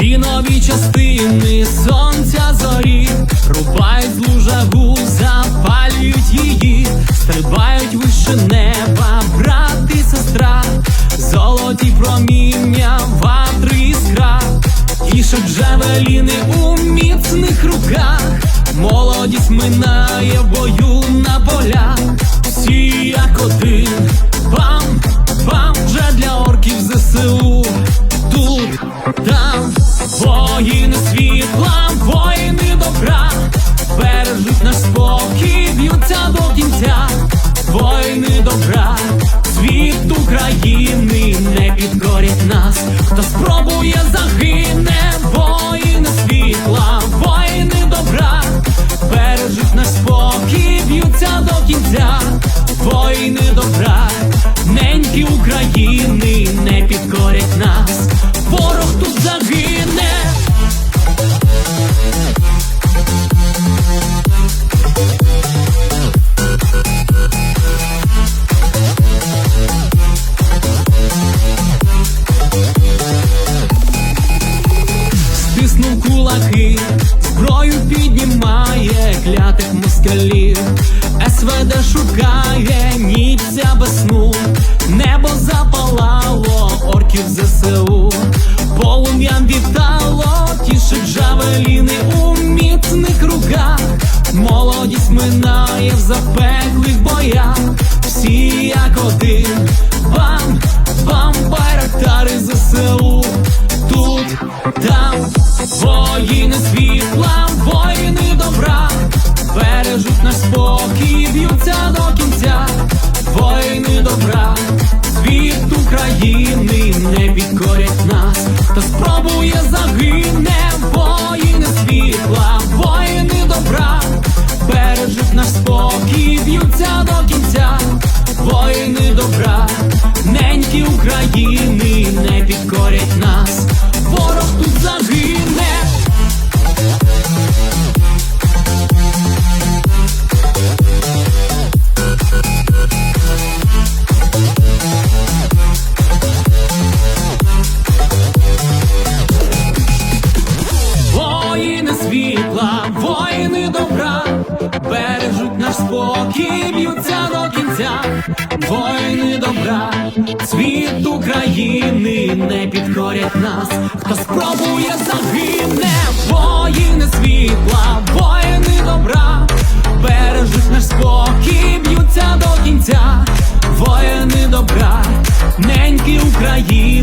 Дві нові частини сонця зорі. Рубають злу жагу, запалюють її, стрибають вище неба, брат і сестра, золоті проміння, ватри іскра, тішать джавеліни у міцних руках, молодість минає в бою на полях, всі як один, бам, бам, вже для орків ЗСУ. Воїни світла, воїни добра, бережуть наш спокій, б'ються до кінця, воїни добра, світ України не підкорять нас, хто спробує загине, воїни світла, воїни добра, бережуть наш спокій, б'ються до кінця, воїни добра, неньки України кулаки, зброю піднімає клятих москалів, СВД шукає нічця без сну, небо запалало орків ЗСУ, полум'ям вітало, тішить жавеліни у міцних руках, молодість минає в запеклих боях, всі як один, воїни світла, воїни добра, бережуть наш спокій, б'ються до кінця, воїни добра, світ України не підкорять нас, хто спробує загине, воїни світла, воїни добра, бережуть наш спокій, б'ються до кінця, воїни добра, неньки України не підкорять нас, ворог тут загине. Світла, воїни добра, бережуть наш спокій, б'ються до кінця, воїни добра, світ України не підкорять нас, хто спробує загине, воїни світла, воїни добра, бережуть наш спокій, б'ються до кінця, воїни добра, неньки України